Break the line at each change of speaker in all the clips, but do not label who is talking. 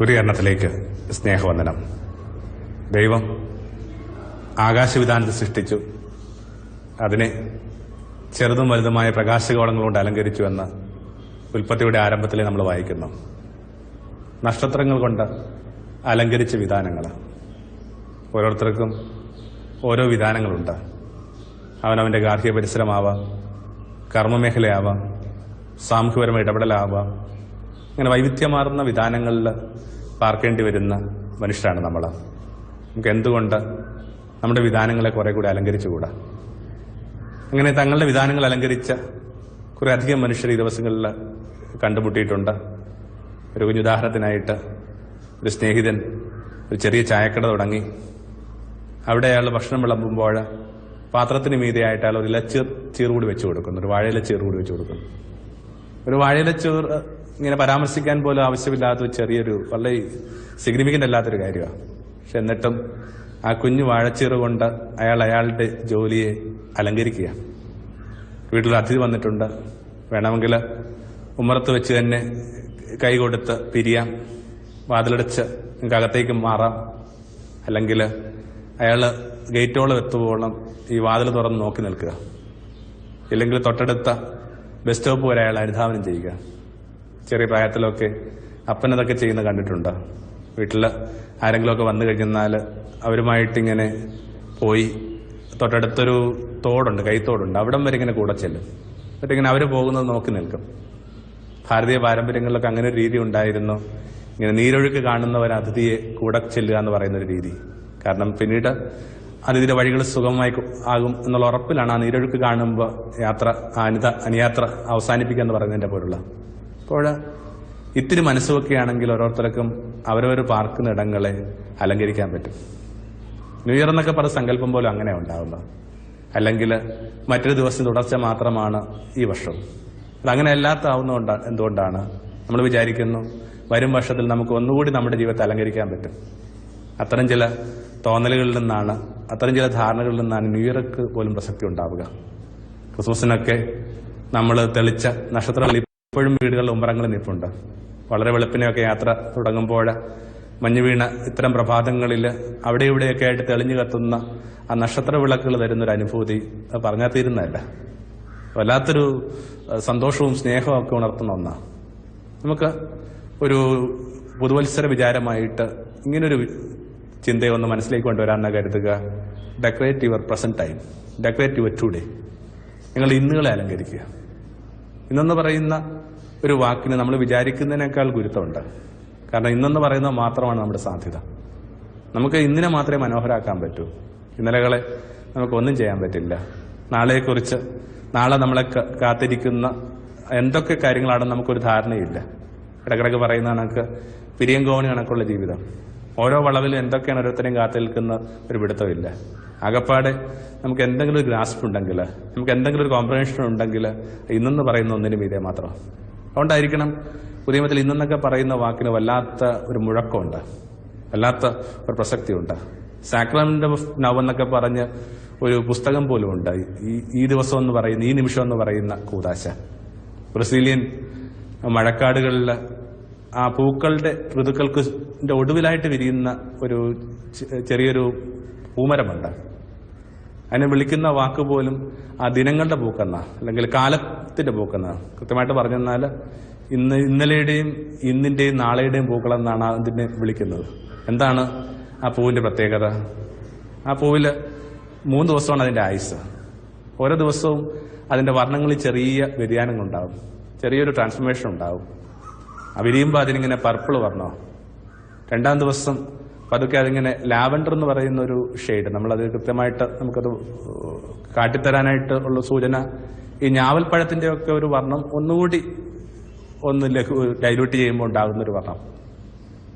കുരീകരണത്തിലേക്ക് സ്നേഹവന്ദനം. ദൈവം ആകാശവിധാനത്തെ സൃഷ്ടിച്ചു. അതിനെ ചെറുതും വലുതുമായ പ്രകാശഗോളങ്ങളുകൊണ്ട് അലങ്കരിച്ചു എന്ന് ഉൽപ്പത്തിയുടെ ആരംഭത്തിൽ നമ്മൾ വായിക്കുന്നു. നക്ഷത്രങ്ങൾ കൊണ്ട് അലങ്കരിച്ച വിധാനങ്ങൾ. ഓരോരുത്തർക്കും ഓരോ വിധാനങ്ങളുണ്ട്. അവനവന്റെ ഗാർഹിക പരിസരമാവാം കർമ്മമേഖലയാവാം സാമൂഹ്യപരമായ ഇടപെടലാവാം ഇങ്ങനെ വൈവിധ്യമാർന്ന വിധാനങ്ങളിൽ പാർക്കേണ്ടി വരുന്ന മനുഷ്യരാണ് നമ്മൾ നമുക്ക് എന്തുകൊണ്ട് നമ്മുടെ വിധാനങ്ങളെ കുറെ കൂടി അലങ്കരിച്ചുകൂടാ? അങ്ങനെ തങ്ങളുടെ വിധാനങ്ങൾ അലങ്കരിച്ച കുറെ അധികം മനുഷ്യർ ഈ ദിവസങ്ങളിൽ കണ്ടുമുട്ടിയിട്ടുണ്ട്. ഒരു കുഞ്ഞുദാഹരണത്തിനായിട്ട് ഒരു സ്നേഹിതൻ ഒരു ചെറിയ ചായക്കട തുടങ്ങി. അവിടെ അയാൾ ഭക്ഷണം വിളമ്പുമ്പോൾ പാത്രത്തിന് മീതെയായിട്ട് അയാൾ ഒരു ഇലച്ചീർ ചീർ കൂടി വെച്ച് കൊടുക്കുന്നു. ഒരു വാഴയില ചീർ കൂടി വെച്ച് കൊടുക്കുന്നു. ഒരു വാഴയില ചീർ ഇങ്ങനെ പരാമർശിക്കാൻ പോലും ആവശ്യമില്ലാത്ത ചെറിയൊരു വളരെ സിഗ്നിഫിക്കന്റ് അല്ലാത്തൊരു കാര്യമാണ്. പക്ഷെ എന്നിട്ടും ആ കുഞ്ഞു വാഴച്ചീറ് കൊണ്ട് അയാൾ അയാളുടെ ജോലിയെ അലങ്കരിക്കുക വീട്ടിൽ അതിഥി വന്നിട്ടുണ്ട്. വേണമെങ്കിൽ ഉമ്മറത്ത് വെച്ച് തന്നെ കൈ കൊടുത്ത് പിരിയാം. വാതിലടച്ച് നിങ്ങൾക്ക് അകത്തേക്ക് മാറാം. അല്ലെങ്കിൽ അയാൾ ഗേറ്റോളം എത്തുവോളം ഈ വാതിൽ തുറന്ന് നോക്കി നിൽക്കുക. ഇല്ലെങ്കിൽ തൊട്ടടുത്ത ബസ് സ്റ്റോപ്പ് വരെ അയാൾ അനുധാവനം ചെയ്യുക. ചെറിയ പ്രായത്തിലൊക്കെ അപ്പനതൊക്കെ ചെയ്യുന്ന കണ്ടിട്ടുണ്ട്? വീട്ടിൽ ആരെങ്കിലുമൊക്കെ വന്നു കഴിഞ്ഞാൽ അവരുമായിട്ടിങ്ങനെ പോയി. തൊട്ടടുത്തൊരു തോടുണ്ട് കൈത്തോടുണ്ട്. അവിടം വരെ ഇങ്ങനെ കൂടെ ചെല്ലും. എന്നിട്ട് ഇങ്ങനെ അവർ പോകുന്നത് നോക്കി നിൽക്കും. ഭാരതീയ പാരമ്പര്യങ്ങളിലൊക്കെ അങ്ങനെ ഒരു രീതി ഉണ്ടായിരുന്നു. ഇങ്ങനെ നീരൊഴുക്ക് കാണുന്നവർ അതിഥിയെ കൂടെ ചെല്ലുക എന്ന് പറയുന്ന ഒരു രീതി. കാരണം പിന്നീട് അതിഥിയുടെ വഴികൾ സുഗമമായി ആകും എന്നുള്ള ഉറപ്പിലാണ് ആ നീരൊഴുക്ക് കാണുമ്പോൾ യാത്ര അനിത അനുയാത്ര അവസാനിപ്പിക്കുക എന്ന് പറയുന്നതിന്റെ പോലുള്ള അപ്പോൾ ഇത്തിരി മനസ്സുവൊക്കെയാണെങ്കിൽ ഓരോരുത്തർക്കും അവരവർ പാർക്കുന്ന ഇടങ്ങളെ അലങ്കരിക്കാൻ പറ്റും. ന്യൂ ഇയർ എന്നൊക്കെ പറഞ്ഞ സങ്കല്പം പോലും അങ്ങനെ ഉണ്ടാവുന്നത് അല്ലെങ്കിൽ മറ്റൊരു ദിവസം തുടർച്ച മാത്രമാണ് ഈ വർഷം. അതങ്ങനെ അല്ലാത്താവുന്നതുകൊണ്ട് എന്തുകൊണ്ടാണ്? നമ്മൾ വിചാരിക്കുന്നു വരും വർഷത്തിൽ നമുക്ക് ഒന്നുകൂടി നമ്മുടെ ജീവിതത്തെ അലങ്കരിക്കാൻ പറ്റും. അത്തരം ചില തോന്നലുകളിൽ നിന്നാണ് അത്തരം ചില ധാരണകളിൽ നിന്നാണ് ന്യൂ ഇയർക്ക് പോലും പ്രസക്തി ഉണ്ടാവുക. ക്രിസ്മസിനൊക്കെ നമ്മൾ തെളിച്ച നക്ഷത്രങ്ങൾ ഇപ്പോഴും വീടുകളിൽ ഉമ്പറങ്ങൾ നിൽപ്പുണ്ട്. വളരെ വെളുപ്പിനെയൊക്കെ യാത്ര തുടങ്ങുമ്പോൾ മഞ്ഞു വീണ ഇത്തരം പ്രഭാതങ്ങളിൽ അവിടെ ഇവിടെയൊക്കെ ആയിട്ട് തെളിഞ്ഞു കത്തുന്ന ആ നക്ഷത്ര വിളക്കുകൾ തരുന്നൊരു അനുഭൂതി പറഞ്ഞാൽ തീരുന്നതല്ല. വല്ലാത്തൊരു സന്തോഷവും സ്നേഹവും ഒക്കെ ഉണർത്തുന്ന ഒന്നാണ് നമുക്ക് ഒരു പുതുവത്സര വിചാരമായിട്ട് ഇങ്ങനൊരു ചിന്തയൊന്ന് മനസ്സിലേക്ക് കൊണ്ടുവരാമെന്ന് കരുതുക. Decorate your present time decorate your today നിങ്ങൾ ഇന്നുകളെ അലങ്കരിക്കുക. ഇന്നെന്ന് പറയുന്ന ഒരു വാക്കിന് നമ്മൾ വിചാരിക്കുന്നതിനേക്കാൾ ഗുരുത്വമുണ്ട്. കാരണം ഇന്നെന്ന് പറയുന്നത് മാത്രമാണ് നമ്മുടെ സാധ്യത. നമുക്ക് ഇന്നിനെ മാത്രമേ മനോഹരാക്കാൻ പറ്റൂ. ഇന്നലകളെ നമുക്കൊന്നും ചെയ്യാൻ പറ്റില്ല. നാളെക്കുറിച്ച് നാളെ നമ്മളെ കാത്തിരിക്കുന്ന എന്തൊക്കെ കാര്യങ്ങളാണെന്ന് നമുക്കൊരു ധാരണയില്ല. ഇടക്കിടക്ക് പറയുന്ന കണക്ക് പിരിയങ്കോണി കണക്കുള്ള ജീവിതം. ഓരോ വളവിലും എന്തൊക്കെയാണ് ഓരോരുത്തരെയും കാത്തു നിൽക്കുന്ന ഒരു പിടുത്തമില്ല. അകപ്പാടെ നമുക്ക് എന്തെങ്കിലും ഒരു ഗ്രാസ്പ് ഉണ്ടെങ്കിൽ നമുക്ക് എന്തെങ്കിലും ഒരു കോമ്പ്രഹൻഷൻ ഉണ്ടെങ്കിൽ ഇന്നെന്ന് പറയുന്ന ഒന്നിനും ഇതേ മാത്രം. അതുകൊണ്ടായിരിക്കണം പുതിയമത്തിൽ ഇന്നെന്നൊക്കെ പറയുന്ന വാക്കിന് വല്ലാത്ത ഒരു മുഴക്കമുണ്ട്. വല്ലാത്ത ഒരു പ്രസക്തിയുണ്ട്. സാക്രമെന്റ് ഓഫ് നവ് എന്നൊക്കെ പറഞ്ഞ് ഒരു പുസ്തകം പോലും ഉണ്ട് ഈ ഈ ദിവസം എന്ന് പറയുന്ന ഈ നിമിഷം എന്ന് പറയുന്ന കൂതാശ. ബ്രസീലിയൻ മഴക്കാടുകളിൽ ആ പൂക്കളുടെ ഋതുക്കൾക്ക് ഒടുവിലായിട്ട് വിരിയുന്ന ഒരു ചെറിയൊരു പൂമരമുണ്ട്. അതിനെ വിളിക്കുന്ന വാക്ക് പോലും ആ ദിനങ്ങളുടെ പൂക്കെന്ന. അല്ലെങ്കിൽ കാലത്തിന്റെ പൂക്കെന്നാണ്. കൃത്യമായിട്ട് പറഞ്ഞെന്നാൽ ഇന്ന് ഇന്നലെയുടെയും ഇന്നിന്റെയും നാളെയുടെയും പൂക്കളെന്നാണ് അതിനെ വിളിക്കുന്നത്. എന്താണ് ആ പൂവിന്റെ പ്രത്യേകത? ആ പൂവിൽ മൂന്ന് ദിവസമാണ് അതിന്റെ ആയുസ് ഓരോ ദിവസവും അതിന്റെ വർണങ്ങളിൽ ചെറിയ വ്യതിയാനങ്ങൾ ഉണ്ടാവും ചെറിയൊരു ട്രാൻസ്ഫർമേഷൻ ഉണ്ടാവും. ആ വിരിയുമ്പോൾ അതിനിങ്ങനെ പർപ്പിൾ വർണോ രണ്ടാം ദിവസം പതുക്കെ അതിങ്ങനെ ലാവൻഡർ എന്ന് പറയുന്ന ഒരു ഷെയ്ഡ് നമ്മളത് കൃത്യമായിട്ട് നമുക്കത് കാട്ടിത്തരാനായിട്ട് ഉള്ള സൂചന ഈ ഞാവൽപ്പഴത്തിന്റെ ഒക്കെ ഒരു വർണം ഒന്നുകൂടി ഒന്ന് ലഘു ഡൈലൂട്ട് ചെയ്യുമ്പോൾ ഉണ്ടാകുന്ന ഒരു വർണം.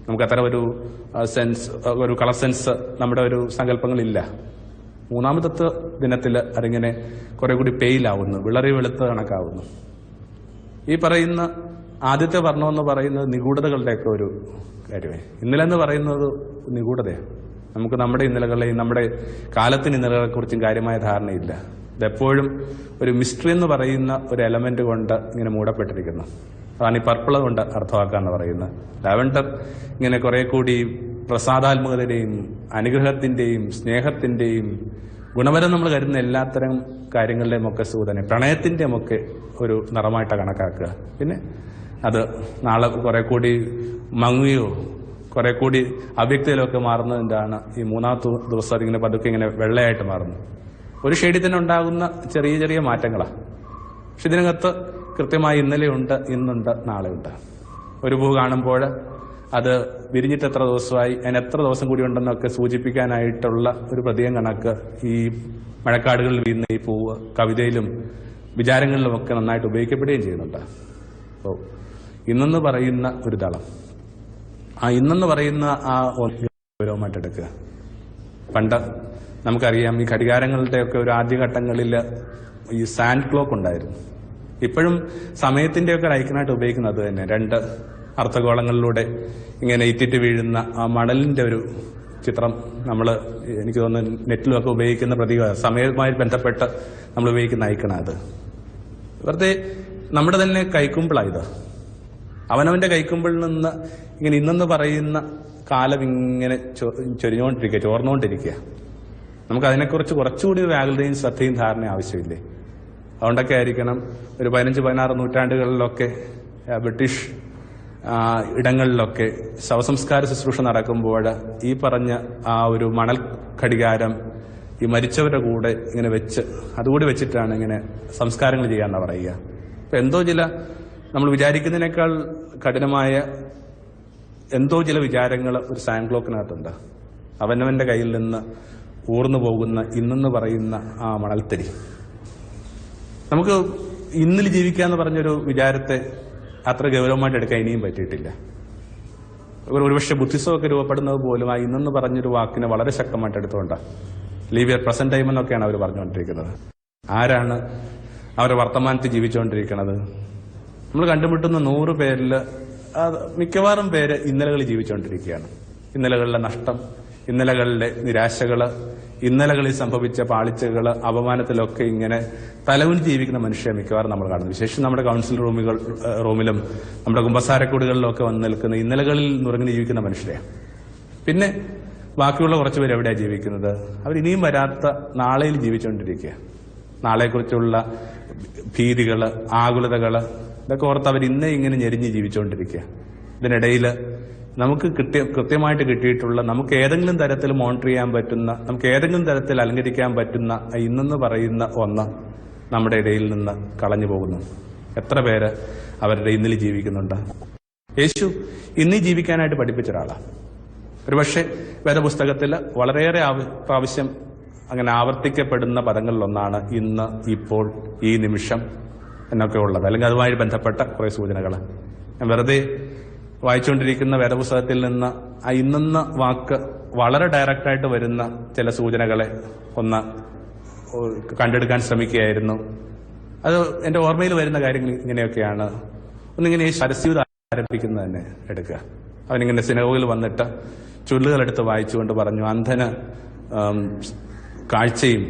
നമുക്ക് അത്ര ഒരു സെൻസ് ഒരു കളർ സെൻസ് നമ്മുടെ ഒരു സങ്കല്പങ്ങളില്ല. മൂന്നാമത്തെ ദിനത്തിൽ അതിങ്ങനെ കുറെ കൂടി പെയിലാവുന്നു. വിളറി വെളുത്ത് കണക്കാവുന്നു. ഈ പറയുന്ന ആദ്യത്തെ വർണം എന്ന് പറയുന്നത് നിഗൂഢതകളുടെയൊക്കെ ഒരു കാര്യമേ. ഇന്നലെ എന്ന് പറയുന്നത് നിഗൂഢതയാണ്. നമുക്ക് നമ്മുടെ ഇന്നലകളെയും നമ്മുടെ കാലത്തിന് ഇന്നലകളെ കുറിച്ചും കാര്യമായ ധാരണയില്ല. ഇതെപ്പോഴും ഒരു മിസ്റ്ററി എന്ന് പറയുന്ന ഒരു എലമെന്റ് കൊണ്ട് ഇങ്ങനെ മൂടപ്പെട്ടിരിക്കുന്നു. അതാണ് ഈ പർപ്പിൾ കൊണ്ട് അർത്ഥമാക്കാന്ന് പറയുന്നത്. ലാവൻഡർ ഇങ്ങനെ കുറെ കൂടി പ്രസാദാത്മകതയുടെയും അനുഗ്രഹത്തിന്റെയും സ്നേഹത്തിന്റെയും ഗുണപരം നമ്മൾ കരുതുന്ന എല്ലാത്തരം കാര്യങ്ങളുടെയും ഒക്കെ സൂചന പ്രണയത്തിന്റെയും ഒക്കെ ഒരു നിറമായിട്ട് കണക്കാക്കുക. പിന്നെ അത് നാളെ കുറെ കൂടി മങ്ങുകയോ കുറെ കൂടി അവ്യക്തയിലൊക്കെ മാറുന്നതിന്റെയാണ് ഈ മൂന്നാമത്തെ ദിവസം അതിങ്ങനെ പതുക്കെ ഇങ്ങനെ വെള്ളയായിട്ട് മാറുന്നു ഒരു ഷെയ്ഡിൽ തന്നെ ഉണ്ടാകുന്ന ചെറിയ ചെറിയ മാറ്റങ്ങളാണ് പക്ഷെ ഇതിനകത്ത് കൃത്യമായി ഇന്നലെയുണ്ട് ഇന്നുണ്ട് നാളെയുണ്ട്. ഒരു പൂ കാണുമ്പോൾ അത് വിരിഞ്ഞിട്ട് എത്ര ദിവസമായി അതിന് എത്ര ദിവസം കൂടി ഉണ്ടെന്നൊക്കെ സൂചിപ്പിക്കാനായിട്ടുള്ള ഒരു പ്രതീകം കണക്ക് ഈ മഴക്കാടുകളിൽ വീഴുന്ന ഈ പൂവ് കവിതയിലും വിചാരങ്ങളിലും ഒക്കെ നന്നായിട്ട് ഉപയോഗിക്കപ്പെടുകയും ചെയ്യുന്നുണ്ട്. ഓ ഇന്നെന്ന് പറയുന്ന ഒരു തളം ആ ഇന്നെന്ന് പറയുന്ന ആ ഗൗരവമായിട്ട് എടുക്കുക. പണ്ട് നമുക്കറിയാം ഈ ഘടികാരങ്ങളുടെ ഒക്കെ ഒരു ആദ്യഘട്ടങ്ങളിൽ ഈ സാൻഡ് ക്ലോക്ക് ഉണ്ടായിരുന്നു. ഇപ്പോഴും സമയത്തിന്റെ ഒക്കെ ഐക്കനായിട്ട് ഉപയോഗിക്കുന്നത് തന്നെ. രണ്ട് അർത്ഥഗോളങ്ങളിലൂടെ ഇങ്ങനെ ഇറ്റിറ്റ് വീഴുന്ന ആ മണലിന്റെ ഒരു ചിത്രം നമ്മൾ എനിക്ക് തോന്നുന്നു നെറ്റിലൊക്കെ ഉപയോഗിക്കുന്ന പ്രതീക സമയവുമായി ബന്ധപ്പെട്ട് നമ്മൾ ഉപയോഗിക്കുന്ന ഐക്കണ അത്. വെറുതെ നമ്മുടെ തന്നെ കൈക്കുമ്പിളായത് അവനവന്റെ കൈക്കുമ്പിളിൽ നിന്ന് ഇങ്ങനെ ഇന്നെന്ന് പറയുന്ന കാലം ഇങ്ങനെ ചൊരിഞ്ഞുകൊണ്ടിരിക്കുക ചോർന്നുകൊണ്ടിരിക്കുക നമുക്ക് അതിനെക്കുറിച്ച് കുറച്ചുകൂടി ഒരു വ്യാകുലതയും ശ്രദ്ധയും ധാരണ ആവശ്യമില്ലേ? അതുകൊണ്ടൊക്കെ ആയിരിക്കണം ഒരു പതിനഞ്ച് പതിനാറ് നൂറ്റാണ്ടുകളിലൊക്കെ ബ്രിട്ടീഷ് ഇടങ്ങളിലൊക്കെ ശവസംസ്കാര ശുശ്രൂഷ നടക്കുമ്പോൾ ഈ പറഞ്ഞ ആ ഒരു മണൽ ഘടികാരം ഈ മരിച്ചവരുടെ കൂടെ ഇങ്ങനെ വെച്ച് അതുകൂടി വെച്ചിട്ടാണ് ഇങ്ങനെ സംസ്കാരങ്ങൾ ചെയ്യാന്ന പറയുക. അപ്പൊ എന്തോ ചില നമ്മൾ വിചാരിക്കുന്നതിനേക്കാൾ കഠിനമായ എന്തോ ചില വിചാരങ്ങൾ ഒരു സാൻക്ലോക്കിനകത്തുണ്ട് അവനവന്റെ കയ്യിൽ നിന്ന് ഊർന്നു പോകുന്ന ഇന്നെന്ന് പറയുന്ന ആ മണൽത്തരി. നമുക്ക് ഇന്നിൽ ജീവിക്കാന്ന് പറഞ്ഞൊരു വിചാരത്തെ അത്ര ഗൗരവമായിട്ട് എടുക്കാൻ ഇനിയും പറ്റിയിട്ടില്ല. ഒരു ഒരുപക്ഷെ ബുദ്ധിസമൊക്കെ രൂപപ്പെടുന്നത് പോലും ആ ഇന്നെന്ന് പറഞ്ഞൊരു വാക്കിനെ വളരെ ശക്തമായിട്ട് എടുത്തുകൊണ്ടാണ് ലീവ് യർ പ്രസന്റ് ടൈം എന്നൊക്കെയാണ് അവർ പറഞ്ഞുകൊണ്ടിരിക്കുന്നത്. ആരാണ് അവരുടെ വർത്തമാനത്തിൽ ജീവിച്ചുകൊണ്ടിരിക്കുന്നത് നമ്മൾ കണ്ടുമുട്ടുന്ന നൂറ് പേരിൽ മിക്കവാറും പേര് ഇന്നലകളിൽ ജീവിച്ചുകൊണ്ടിരിക്കുകയാണ്. ഇന്നലകളിലെ നഷ്ടം ഇന്നലകളിലെ നിരാശകൾ ഇന്നലകളിൽ സംഭവിച്ച പാളിച്ചകൾ അപമാനത്തിലൊക്കെ ഇങ്ങനെ തലവിൽ ജീവിക്കുന്ന മനുഷ്യരെ മിക്കവാറും നമ്മൾ കാണുന്നു. വിശേഷം നമ്മുടെ കൗൺസിൽ റൂമുകൾ റൂമിലും നമ്മുടെ കുമ്പസാരക്കൂടുകളിലൊക്കെ വന്ന് നിൽക്കുന്ന ഇന്നലകളിൽ നുറങ്ങി ജീവിക്കുന്ന മനുഷ്യരെയാണ്. പിന്നെ ബാക്കിയുള്ള കുറച്ച് പേര് എവിടെയാണ് ജീവിക്കുന്നത്? അവർ ഇനിയും വരാത്ത നാളെയിൽ ജീവിച്ചുകൊണ്ടിരിക്കുക. നാളെക്കുറിച്ചുള്ള ഭീതികൾ ആകുലതകൾ ഇതൊക്കെ ഓർത്ത് അവർ ഇന്നേ ഇങ്ങനെ ഞെരിഞ്ഞ് ജീവിച്ചുകൊണ്ടിരിക്കുക. ഇതിനിടയിൽ നമുക്ക് കിട്ടിയ കൃത്യമായിട്ട് കിട്ടിയിട്ടുള്ള നമുക്ക് ഏതെങ്കിലും തരത്തിൽ മോണിറ്റർ ചെയ്യാൻ പറ്റുന്ന നമുക്ക് ഏതെങ്കിലും തരത്തിൽ അലങ്കരിക്കാൻ പറ്റുന്ന ഇന്നെന്ന് പറയുന്ന ഒന്ന് നമ്മുടെ ഇടയിൽ നിന്ന് കളഞ്ഞു പോകുന്നു. എത്ര പേര് അവരുടെ ഇന്നിൽ ജീവിക്കുന്നുണ്ട്? യേശു ഇന്നീ ജീവിക്കാനായിട്ട് പഠിപ്പിച്ച ഒരാളാണ് ഒരുപക്ഷെ വേദപുസ്തകത്തിൽ വളരെയേറെ പ്രാവശ്യം അങ്ങനെ ആവർത്തിക്കപ്പെടുന്ന പദങ്ങളിലൊന്നാണ് ഇന്ന് ഇപ്പോൾ ഈ നിമിഷം എന്നൊക്കെ ഉള്ളത്. അല്ലെങ്കിൽ അതുമായി ബന്ധപ്പെട്ട കുറേ സൂചനകൾ വെറുതെ വായിച്ചുകൊണ്ടിരിക്കുന്ന വേദപുസ്തകത്തിൽ നിന്ന് ആ ഇന്നെന്ന വാക്ക് വളരെ ഡയറക്റ്റായിട്ട് വരുന്ന ചില സൂചനകളെ ഒന്ന് കണ്ടെടുക്കാൻ ശ്രമിക്കുകയായിരുന്നു. അത് എന്റെ ഓർമ്മയിൽ വരുന്ന കാര്യങ്ങൾ ഇങ്ങനെയൊക്കെയാണ്. ഒന്നിങ്ങനെ ഈ സരസ്യൂത ആരംഭിക്കുന്നത് തന്നെ എടുക്കുക. അവനിങ്ങനെ സിനഗോഗിൽ വന്നിട്ട് ചുല്ലുകളെടുത്ത് വായിച്ചുകൊണ്ട് പറഞ്ഞു അന്ധന് കാഴ്ചയും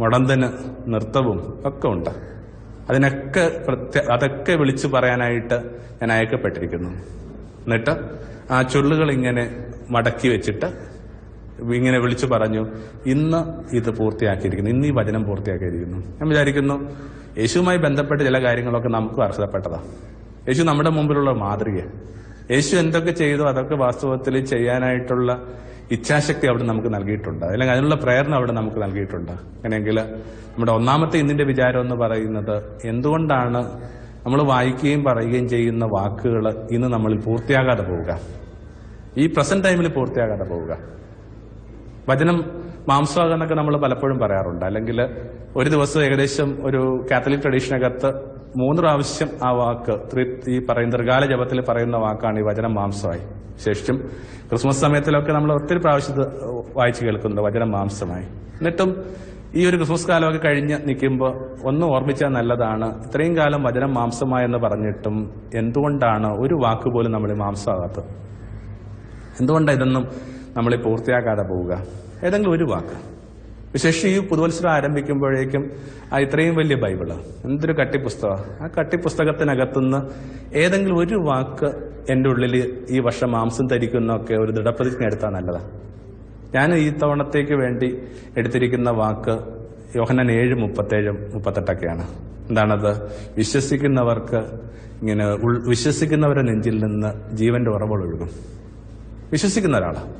മുടന്തന് നൃത്തവും ഒക്കെ ഉണ്ട്. അതിനൊക്കെ അതൊക്കെ വിളിച്ചു പറയാനായിട്ട് ഞാൻ അയക്കപ്പെട്ടിരിക്കുന്നു. എന്നിട്ട് ആ ചുള്ളുകൾ ഇങ്ങനെ മടക്കി വെച്ചിട്ട് ഇങ്ങനെ വിളിച്ചു പറഞ്ഞു ഇന്ന് ഇത് പൂർത്തിയാക്കിയിരിക്കുന്നു ഇന്ന് ഈ വചനം പൂർത്തിയാക്കിയിരിക്കുന്നു. ഞാൻ വിചാരിക്കുന്നു യേശുവുമായി ബന്ധപ്പെട്ട ചില കാര്യങ്ങളൊക്കെ നമുക്ക് അർഹതപ്പെട്ടതാ. യേശു നമ്മുടെ മുമ്പിലുള്ള മാതൃക യേശു എന്തൊക്കെ ചെയ്തു അതൊക്കെ വാസ്തവത്തിൽ ചെയ്യാനായിട്ടുള്ള ഇച്ഛാശക്തി അവിടെ നമുക്ക് നൽകിയിട്ടുണ്ട്. അല്ലെങ്കിൽ അതിനുള്ള പ്രേരണ അവിടെ നമുക്ക് നൽകിയിട്ടുണ്ട്. അങ്ങനെയെങ്കിൽ നമ്മുടെ ഒന്നാമത്തെ ഇന്നിന്റെ വിചാരം എന്ന് പറയുന്നത് എന്തുകൊണ്ടാണ് നമ്മൾ വായിക്കുകയും പറയുകയും ചെയ്യുന്ന വാക്കുകൾ ഇന്ന് നമ്മൾ പൂർത്തിയാകാതെ പോവുക. ഈ പ്രസന്റ് ടൈമിൽ പൂർത്തിയാകാതെ പോവുക. വചനം മാംസമാകുക നമ്മൾ പലപ്പോഴും പറയാറുണ്ട്. അല്ലെങ്കിൽ ഒരു ദിവസം ഏകദേശം ഒരു കാത്തലിക് ട്രഡീഷനകത്ത് മൂന്ന് പ്രാവശ്യം ആ വാക്ക് ഈ പറയുന്ന ദീർഘാല ജപത്തിൽ പറയുന്ന വാക്കാണ് ഈ വചനം മാംസമായി. ശേഷിച്ചും ക്രിസ്മസ് സമയത്തിലൊക്കെ നമ്മൾ ഒത്തിരി പ്രാവശ്യം വായിച്ചു കേൾക്കുന്നത് വചനം മാംസമായി. എന്നിട്ടും ഈ ഒരു ക്രിസ്മസ് കാലമൊക്കെ കഴിഞ്ഞ് നിൽക്കുമ്പോൾ ഒന്ന് ഓർമ്മിച്ചാൽ നല്ലതാണ്. ഇത്രയും കാലം വചനം മാംസമായെന്ന് പറഞ്ഞിട്ടും എന്തുകൊണ്ടാണ് ഒരു വാക്ക് പോലും നമ്മൾ മാംസമാകാത്തത് എന്തുകൊണ്ടാണ് ഇതൊന്നും നമ്മൾ പൂർത്തിയാക്കാതെ പോവുക? ഏതെങ്കിലും ഒരു വാക്ക്. വിശേഷം ഈ പുതുവത്സരം ആരംഭിക്കുമ്പോഴേക്കും ആ ഇത്രയും വലിയ ബൈബിൾ. എന്തൊരു കട്ടിപ്പുസ്തകം. ആ കട്ടിപ്പുസ്തകത്തിനകത്തുനിന്ന് ഏതെങ്കിലും ഒരു വാക്ക് എന്റെ ഉള്ളിൽ ഈ വർഷം മാംസം ധരിക്കുന്നൊക്കെ ഒരു ദൃഢപ്രതിജ്ഞ എടുത്താൽ നല്ലതാ. ഞാൻ ഈ തവണത്തേക്ക് വേണ്ടി എടുത്തിരിക്കുന്ന വാക്ക് യോഹനൻ ഏഴ് മുപ്പത്തേഴ് മുപ്പത്തെട്ടൊക്കെയാണ്. എന്താണത്? വിശ്വസിക്കുന്നവർക്ക് ഇങ്ങനെ വിശ്വസിക്കുന്നവരുടെ നെഞ്ചിൽ നിന്ന് ജീവന്റെ ഉറവുകൾ ഒഴുകും. വിശ്വസിക്കുന്ന ഒരാളാണ്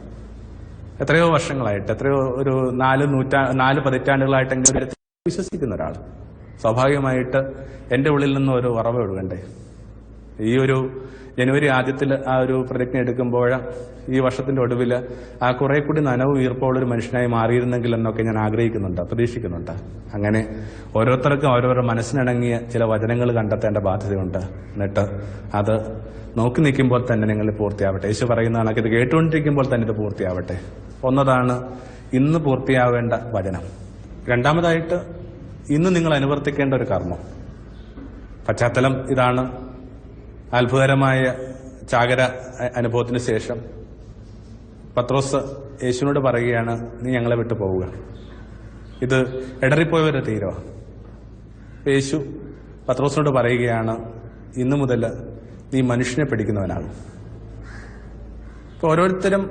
എത്രയോ വർഷങ്ങളായിട്ട് എത്രയോ ഒരു നാല് നൂറ്റാ നാല് പതിറ്റാണ്ടുകളായിട്ടെങ്കിലും വിശ്വസിക്കുന്ന ഒരാൾ. സ്വാഭാവികമായിട്ട് എന്റെ ഉള്ളിൽ നിന്ന് ഒരു ഉറവ ഒഴുകണ്ടേ? ഈ ഒരു ജനുവരി ആദ്യത്തിൽ ആ ഒരു പ്രതിജ്ഞ എടുക്കുമ്പോൾ ഈ വർഷത്തിന്റെ ഒടുവിൽ ആ കുറെ കൂടി നനവ് ഒരു മനുഷ്യനായി മാറിയിരുന്നെങ്കിൽ എന്നൊക്കെ ഞാൻ ആഗ്രഹിക്കുന്നുണ്ട് പ്രതീക്ഷിക്കുന്നുണ്ട്. അങ്ങനെ ഓരോരുത്തർക്കും ഓരോരോ മനസ്സിനിണങ്ങിയ ചില വചനങ്ങൾ കണ്ടെത്തേണ്ട ബാധ്യതയുണ്ട്. എന്നിട്ട് അത് നോക്കി നിൽക്കുമ്പോൾ തന്നെ നിങ്ങൾ പൂർത്തിയാവട്ടെ. യേശു പറയുന്ന കണക്ക് ഇത് കേട്ടുകൊണ്ടിരിക്കുമ്പോൾ തന്നെ ഇത് പൂർത്തിയാവട്ടെ. ഒന്നതാണ് ഇന്ന് പൂർത്തിയാവേണ്ട വചനം. രണ്ടാമതായിട്ട് ഇന്ന് നിങ്ങൾ അനുവർത്തിക്കേണ്ട ഒരു കർമ്മം. പശ്ചാത്തലം ഇതാണ്. അത്ഭുതകരമായ ചാകര അനുഭവത്തിന് ശേഷം പത്രോസ് യേശുവിനോട് പറയുകയാണ് നീ ഞങ്ങളെ വിട്ടു പോവുക. ഇത് ഇടറിപ്പോയവരുടെ തീരോ യേശു പത്രോസിനോട് പറയുകയാണ് ഇന്നു മുതൽ നീ മനുഷ്യനെ പിടിക്കുന്നവനാകും. ഇപ്പൊ ഓരോരുത്തരും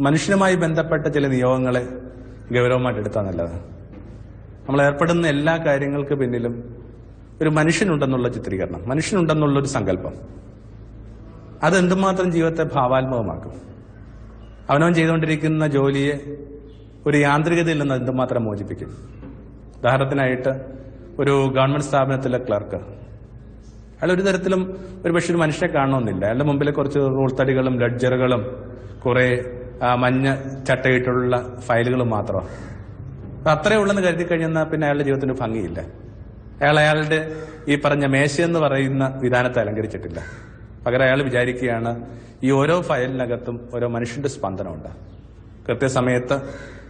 മനുഷ്യനുമായി ബന്ധപ്പെട്ട ചില നിയോഗങ്ങളെ ഗൗരവമായിട്ട് എടുത്താൽ നല്ലതാണ് നമ്മൾ ഏർപ്പെടുന്ന എല്ലാ കാര്യങ്ങൾക്ക് പിന്നിലും ഒരു മനുഷ്യനുണ്ടെന്നുള്ള ചിത്രീകരണം മനുഷ്യനുണ്ടെന്നുള്ള ഒരു സങ്കല്പം. അത് എന്തുമാത്രം ജീവിതത്തെ ഭാവാത്മകമാക്കും? അവനവൻ ചെയ്തുകൊണ്ടിരിക്കുന്ന ജോലിയെ ഒരു യാന്ത്രികതയിൽ നിന്ന് എന്തുമാത്രം മോചിപ്പിക്കും? ഉദാഹരണത്തിനായിട്ട് ഒരു ഗവൺമെന്റ് സ്ഥാപനത്തിലെ ക്ലർക്ക്. അയാൾ ഒരു തരത്തിലും ഒരു പക്ഷേ ഒരു മനുഷ്യനെ കാണണമെന്നില്ല. അയാളുടെ മുമ്പിൽ കുറച്ച് റൂൾ തടികളും ലഡ്ജറുകളും കുറെ മഞ്ഞ ചട്ടയിട്ടുള്ള ഫയലുകളും മാത്രമാണ് അപ്പൊ അത്രേ ഉള്ളെന്ന് കരുതി കഴിഞ്ഞാൽ പിന്നെ അയാളുടെ ജീവിതത്തിന് ഭംഗിയില്ല. അയാൾ അയാളുടെ ഈ പറഞ്ഞ മേശ എന്ന് പറയുന്ന വിധാനത്തെ അലങ്കരിച്ചിട്ടില്ല. പകരം അയാൾ വിചാരിക്കുകയാണ് ഈ ഓരോ ഫയലിനകത്തും ഓരോ മനുഷ്യന്റെ സ്പന്ദനമുണ്ട്. കൃത്യസമയത്ത്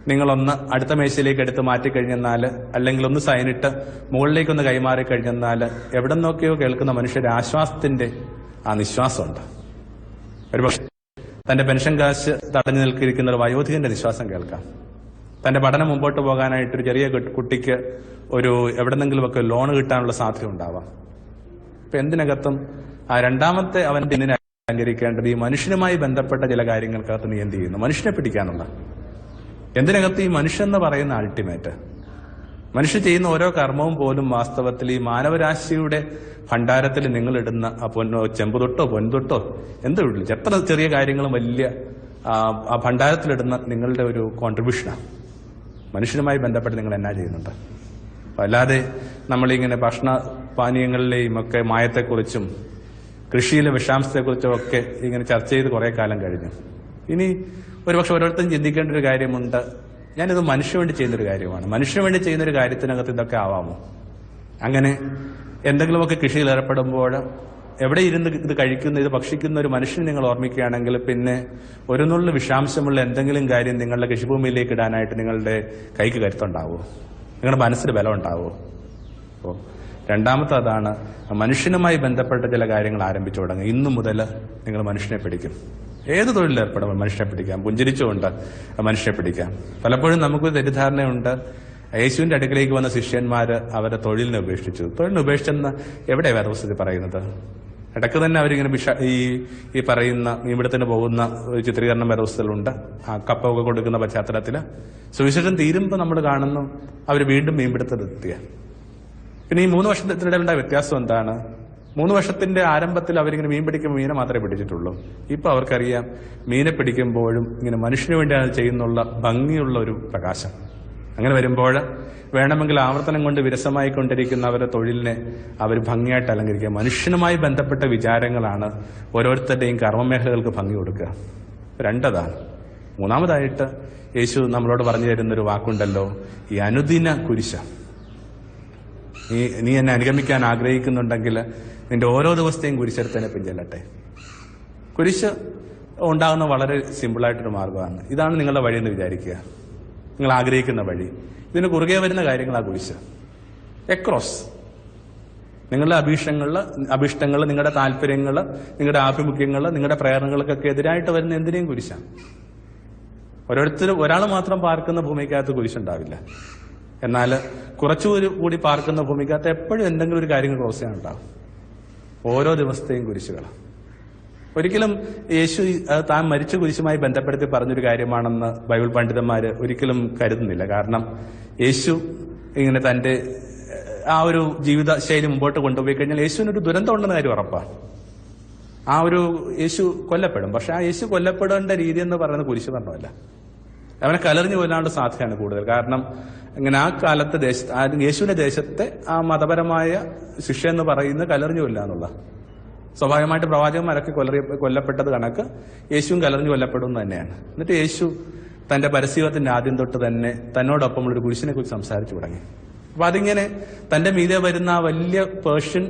നിങ്ങളൊന്ന് അടുത്ത മേശയിലേക്ക് എടുത്ത് മാറ്റി കഴിഞ്ഞെന്നാൽ അല്ലെങ്കിൽ ഒന്ന് സൈനിട്ട് മുകളിലേക്കൊന്ന് കൈമാറി കഴിഞ്ഞെന്നാൽ എവിടെ നോക്കിയോ കേൾക്കുന്ന മനുഷ്യരുടെ ആശ്വാസത്തിന്റെ ആ നിശ്വാസമുണ്ട്. ഒരുപക്ഷെ തന്റെ പെൻഷൻ കാശ് തടഞ്ഞു നിൽക്കിയിരിക്കുന്ന ഒരു വയോധികന്റെ നിശ്വാസം കേൾക്കാം. തന്റെ പഠനം മുമ്പോട്ട് പോകാനായിട്ട് ഒരു ചെറിയ കുട്ടിക്ക് ഒരു എവിടെന്നെങ്കിലുമൊക്കെ ലോൺ കിട്ടാനുള്ള സാധ്യത ഉണ്ടാവാം. ഇപ്പൊ എന്തിനകത്തും ആ രണ്ടാമത്തെ അവന്റെ ഇതിനെ ഈ മനുഷ്യനുമായി ബന്ധപ്പെട്ട ചില കാര്യങ്ങൾക്കകത്ത് നീ എന്ത് ചെയ്യുന്നു മനുഷ്യനെ പിടിക്കാനുള്ള. എന്തിനകത്ത് ഈ മനുഷ്യൻ പറയുന്ന അൾട്ടിമേറ്റ് മനുഷ്യ ചെയ്യുന്ന ഓരോ കർമ്മവും പോലും വാസ്തവത്തിൽ ഈ മാനവരാശിയുടെ ഭണ്ഡാരത്തിൽ നിങ്ങൾ ഇടുന്ന ആ പൊന്നോ ചെമ്പുതൊട്ടോ പൊൻതൊട്ടോ എന്ത് ഇടില്ല എത്ര ചെറിയ കാര്യങ്ങളും വലിയ ആ ഭണ്ഡാരത്തിലിടുന്ന നിങ്ങളുടെ ഒരു കോൺട്രിബ്യൂഷനാണ് മനുഷ്യനുമായി ബന്ധപ്പെട്ട് നിങ്ങൾ എന്നാ ചെയ്യുന്നുണ്ട്? അല്ലാതെ നമ്മളിങ്ങനെ ഭക്ഷണ പാനീയങ്ങളിലെയും ഒക്കെ മായത്തെക്കുറിച്ചും കൃഷിയിലെ വിഷാംശത്തെക്കുറിച്ചും ഒക്കെ ഇങ്ങനെ ചർച്ച ചെയ്ത് കുറെ കാലം കഴിഞ്ഞു. ഇനി ഒരുപക്ഷെ ഓരോരുത്തരും ചിന്തിക്കേണ്ട ഒരു കാര്യമുണ്ട്. ഞാനിത് മനുഷ്യന് വേണ്ടി ചെയ്യുന്നൊരു കാര്യമാണ്. മനുഷ്യന് വേണ്ടി ചെയ്യുന്ന ഒരു കാര്യത്തിനകത്ത് ഇതൊക്കെ ആവാമോ? അങ്ങനെ എന്തെങ്കിലുമൊക്കെ കൃഷിയിൽ ഏർപ്പെടുമ്പോൾ എവിടെ ഇരുന്ന് ഇത് കഴിക്കുന്ന ഇത് ഭക്ഷിക്കുന്ന ഒരു മനുഷ്യനെ നിങ്ങൾ ഓർമ്മിക്കുകയാണെങ്കിൽ പിന്നെ ഒരു നുള്ളു വിഷാംശമുള്ള എന്തെങ്കിലും കാര്യം നിങ്ങളുടെ കൃഷിഭൂമിയിലേക്ക് ഇടാനായിട്ട് നിങ്ങളുടെ കൈക്ക് കരുത്തുണ്ടാവുമോ നിങ്ങളുടെ മനസ്സിന് ബലം ഉണ്ടാവുമോ അപ്പോൾ രണ്ടാമത്തെ അതാണ് മനുഷ്യനുമായി ബന്ധപ്പെട്ട ചില കാര്യങ്ങൾ ആരംഭിച്ചു തുടങ്ങും. ഇന്നു മുതൽ നിങ്ങൾ മനുഷ്യനെ പിടിക്കും. ഏത് തൊഴിലേർപ്പെടുമ്പോൾ മനുഷ്യനെ പിടിക്കാം? പുഞ്ചിരിച്ചുകൊണ്ട് മനുഷ്യനെ പിടിക്കാം. പലപ്പോഴും നമുക്ക് തെറ്റിദ്ധാരണയുണ്ട്. യേശുവിന്റെ അടുക്കലേക്ക് വന്ന ശിഷ്യന്മാർ അവരെ തൊഴിലിനെ ഉപേക്ഷിച്ചു. തൊഴിലിനെ ഉപേക്ഷിച്ചെന്ന് എവിടെ വേദപുസ്തകത്തിൽ പറയുന്നത്? ഇടയ്ക്ക് തന്നെ അവരിങ്ങനെ വിഷ ഈ ഈ പറയുന്ന മീൻപിടുത്തിന് പോകുന്ന ചിത്രീകരണം വരെ ഉണ്ട് ആ കപ്പൊക്കെ കൊടുക്കുന്ന പശ്ചാത്തലത്തിൽ സുവിശേഷം തീരുമ്പോൾ നമ്മൾ കാണുന്നു അവർ വീണ്ടും മീൻപിടുത്തത്തിലെത്തിയ പിന്നെ ഈ മൂന്ന് വർഷത്തിനിടയിലുണ്ടായ വ്യത്യാസം എന്താണ്? മൂന്ന് വർഷത്തിന്റെ ആരംഭത്തിൽ അവരിങ്ങനെ മീൻ പിടിക്കുമ്പോൾ മീനെ മാത്രമേ പിടിച്ചിട്ടുള്ളൂ. ഇപ്പൊ അവർക്കറിയാം മീനെ പിടിക്കുമ്പോഴും ഇങ്ങനെ മനുഷ്യന് വേണ്ടിയാണ് ചെയ്യുന്നുള്ള ഭംഗിയുള്ള ഒരു പ്രകാശം. അങ്ങനെ വരുമ്പോൾ വേണമെങ്കിൽ ആവർത്തനം കൊണ്ട് വിരസമായി കൊണ്ടിരിക്കുന്ന അവരുടെ തൊഴിലിനെ അവർ ഭംഗിയായിട്ട് അലങ്കരിക്കുക. മനുഷ്യനുമായി ബന്ധപ്പെട്ട വിചാരങ്ങളാണ് ഓരോരുത്തരുടെയും കർമ്മമേഖലകൾക്ക് ഭംഗി കൊടുക്കുക. രണ്ടതാണ്. മൂന്നാമതായിട്ട് യേശു നമ്മളോട് പറഞ്ഞു തരുന്നൊരു വാക്കുണ്ടല്ലോ ഈ അനുദിന കുരിശ. നീ നീ എന്നെ അനുഗമിക്കാൻ ആഗ്രഹിക്കുന്നുണ്ടെങ്കിൽ നിന്റെ ഓരോ ദിവസത്തെയും കുരിശെടുത്തതിനെ പിഞ്ചെല്ലട്ടെ കുരിശ് ഉണ്ടാകുന്ന വളരെ സിമ്പിളായിട്ടൊരു മാർഗമാണ് ഇതാണ് നിങ്ങളുടെ വഴി എന്ന് വിചാരിക്കുക. നിങ്ങൾ ആഗ്രഹിക്കുന്ന വഴി. ഇതിന് കുറുകെ വരുന്ന കാര്യങ്ങളാ കുരിശ് എക്രോസ് നിങ്ങളുടെ അഭീഷ്ടങ്ങൾ അഭീഷ്ടങ്ങൾ നിങ്ങളുടെ താല്പര്യങ്ങൾ നിങ്ങളുടെ ആഭിമുഖ്യങ്ങൾ നിങ്ങളുടെ പ്രേരണകൾക്കൊക്കെ എതിരായിട്ട് വരുന്ന എന്തിനേയും കുരിശാണ് ഓരോരുത്തരും ഒരാൾ മാത്രം പാർക്കുന്ന ഭൂമിക്കകത്ത് കുരിശുണ്ടാവില്ല എന്നാൽ കുറച്ചുപേര് കൂടി പാർക്കുന്ന ഭൂമിക്കകത്ത് എപ്പോഴും എന്തെങ്കിലും ഒരു കാര്യങ്ങൾ ക്രോസ് ചെയ്യാനുണ്ടാവും. ഓരോ ദിവസത്തെയും കുരിശുകൾ ഒരിക്കലും യേശു താൻ മരിച്ച കുരിശുമായി ബന്ധപ്പെടുത്തി പറഞ്ഞൊരു കാര്യമാണെന്ന് ബൈബിൾ പണ്ഡിതന്മാര് ഒരിക്കലും കരുതുന്നില്ല. കാരണം യേശു ഇങ്ങനെ തന്റെ ആ ഒരു ജീവിത ശൈലി മുമ്പോട്ട് കൊണ്ടുപോയി കഴിഞ്ഞാൽ യേശുവിനൊരു ദുരന്തം ഉണ്ടെന്ന കാര്യം ഉറപ്പാണ്. ആ ഒരു യേശു കൊല്ലപ്പെടും. പക്ഷെ ആ യേശു കൊല്ലപ്പെടേണ്ട രീതി എന്ന് പറയുന്നത് കുരിശു മരണമല്ല. അവനെ കലറിഞ്ഞു കൊല്ലാനുള്ള സാധ്യതയാണ് കൂടുതൽ. കാരണം ഇങ്ങനെ ആ കാലത്തെ ദേശ യേശുവിന്റെ ദേശത്തെ ആ മതപരമായ ശിക്ഷ എന്ന് പറയുന്നത് കലറിഞ്ഞു കൊല്ലുക എന്നുള്ള സ്വാഭാവികമായിട്ട് പ്രവാചകന്മാരൊക്കെ കൊല്ലറി കൊല്ലപ്പെട്ടത് കണക്ക് യേശുവും കലറിഞ്ഞ് കൊല്ലപ്പെടുമെന്ന് തന്നെയാണ്. എന്നിട്ട് യേശു തന്റെ പരസ്യത്തിന്റെ ആദ്യം തൊട്ട് തന്നെ തന്നോടൊപ്പം ഒരു കുരിശിനെ കുറിച്ച് സംസാരിച്ചു തുടങ്ങി. അപ്പൊ അതിങ്ങനെ തന്റെ മീതെ വരുന്ന വലിയ പേർഷ്യൻ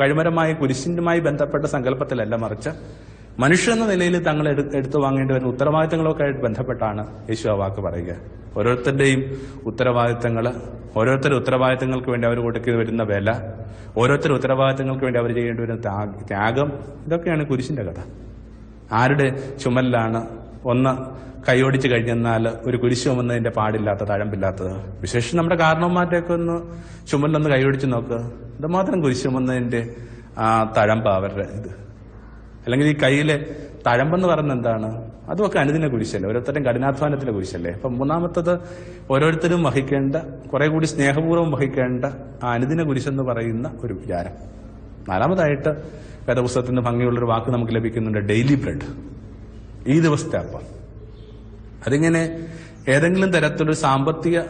കഴിമരമായ കുരിശിനുമായി ബന്ധപ്പെട്ട സങ്കല്പത്തിലല്ല മറിച്ച് മനുഷ്യൻ എന്ന നിലയിൽ തങ്ങൾ എടു- എടുത്തു വാങ്ങേണ്ടി വരുന്ന ഉത്തരവാദിത്തങ്ങളൊക്കെ ആയിട്ട് ബന്ധപ്പെട്ടാണ് യേശു ആ വാക്ക് പറയുക. ഓരോരുത്തരുടെയും ഉത്തരവാദിത്തങ്ങൾ ഓരോരുത്തരുടെ ഉത്തരവാദിത്തങ്ങൾക്ക് വേണ്ടി അവർ കൊടുക്കി വരുന്ന വില ഓരോരുത്തരുടെ ഉത്തരവാദിത്തങ്ങൾക്ക് വേണ്ടി അവർ ചെയ്യേണ്ടി വരുന്ന ത്യാഗം ഇതൊക്കെയാണ് കുരിശിന്റെ കഥ. ആരുടെ ചുമലിലാണ് ഒന്ന് കൈയോടിച്ച് കഴിഞ്ഞെന്നാൽ ഒരു കുരിശ് ചുമന്നതിന്റെ പാടില്ലാത്ത തഴമ്പില്ലാത്തത്? വിശേഷം നമ്മുടെ കാരണവന്മാരുടെയൊക്കെ ഒന്ന് ചുമലിലൊന്ന് കൈയോടിച്ച് നോക്ക്. എന്തുമാത്രം കുരിശ് ചുമന്നതിന്റെ ആ തഴമ്പ അവരുടെ ഇത്. അല്ലെങ്കിൽ ഈ കയ്യിലെ തഴമ്പെന്ന് പറയുന്നത് എന്താണ്? അതുമൊക്കെ അനുദിന കുരിശല്ലേ? ഓരോരുത്തരും കഠിനാധ്വാനത്തിന്റെ കുരിശല്ലേ? അപ്പൊ മൂന്നാമത്തത് ഓരോരുത്തരും വഹിക്കേണ്ട കുറെ കൂടി സ്നേഹപൂർവം വഹിക്കേണ്ട ആ അനുദിന കുരിശെന്ന് പറയുന്ന ഒരു വിചാരം. നാലാമതായിട്ട് വേദപുസ്തകത്തിന്റെ ഭംഗിയുള്ള ഒരു വാക്ക് നമുക്ക് ലഭിക്കുന്നുണ്ട് ഡെയിലി ബ്രെഡ്. ഈ ദിവസത്തെ അപ്പം. അതിങ്ങനെ ഏതെങ്കിലും തരത്തിലൊരു സാമ്പത്തിക